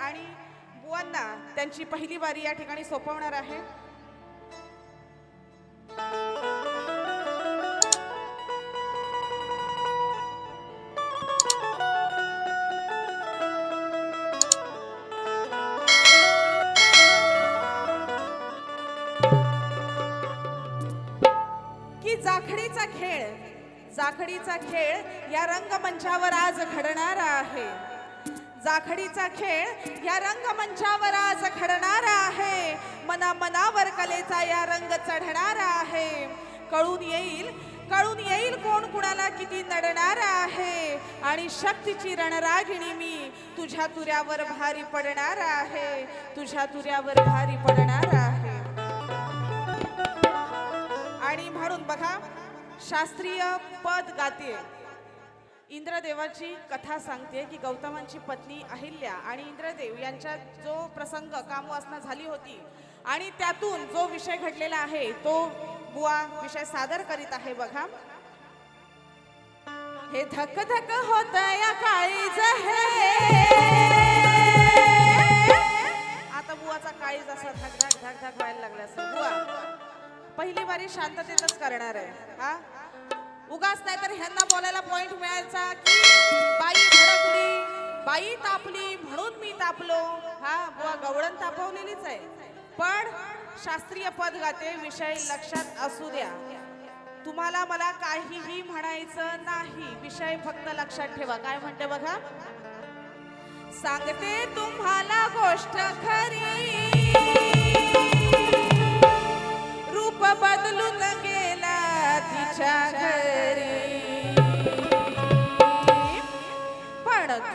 आणि बुवांना त्यांची पहिली बारी या ठिकाणी सोपवणार आहे. की जाखडीचा खेळ जाखडीचा खेळ या रंगमंचावर आज घडणार आहे. जाखडीचा खेळ या रंगमंचावर आज घडणार आहे. मना मनावर कलेचा या रंग चढणार आहे. कळून येईल कळून येईल कोण कुणाला किती नडणार आहे. आणि शक्तीची रणरागिणी मी तुझ्या तुऱ्यावर भारी पडणार आहे. तुझ्या तुऱ्यावर भारी पडणार आहे. आणि म्हणून बघा शास्त्रीय पद गाते इंद्रदेवाची कथा सांगते की गौतमांची पत्नी अहिल्या आणि इंद्रदेव यांच्यात जो प्रसंग कामवासना झाली होती आणि त्यातून जो विषय घडलेला आहे तो बुवा विषय सादर करीत आहे बघा. हे धक धक होत या काळीज आता बुवाचा काळीज असा धक धक धक धक व्हायला लागला असं बुवा पहिली बारी शांततेतच करणार आहे हा? उगाच नाही तर ह्यांना बोलायला पॉइंट मिळायचा की बाई भडकली बाई तापली म्हणून मी तापलो. हा बुवा गवळण तापवलेलीच आहे. पण शास्त्रीय पद गाते विषय लक्षात असू द्या. तुम्हाला मला काहीही म्हणायचं नाही. विषय फक्त लक्षात ठेवा. काय म्हणते बघा? सांगते तुम्हाला गोष्ट खरी. रूप बदलून गेला तिच्या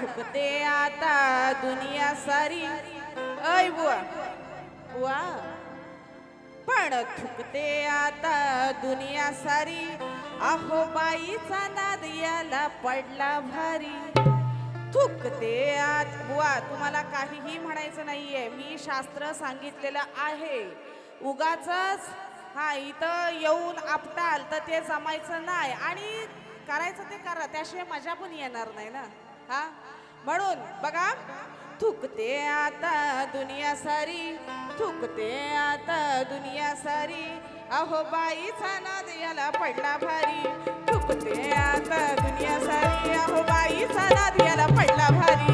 झोपते थुकते आता दुनिया सारी. ऐ बुवा. बुवा. पण थुकते आता दुनिया सारी. आहो बाईचा नाद याला पडला भारी. थुकते आत बुवा तुम्हाला काहीही म्हणायचं नाहीये. मी शास्त्र सांगितलेलं आहे. उगाच हा इथं येऊन आपटाल तर ते जमायचं नाही. आणि करायचं ते करा. त्याशिवाय मजा पण येणार नाही ना. हा? म्हणून बघा थुकते आता दुनिया सारी थुकते आता दुनिया सारी. अहो बाईचा नाद याला पडला भारी. थुकते आता दुनिया सारी अहो बाईचा नाद याला पडला भारी.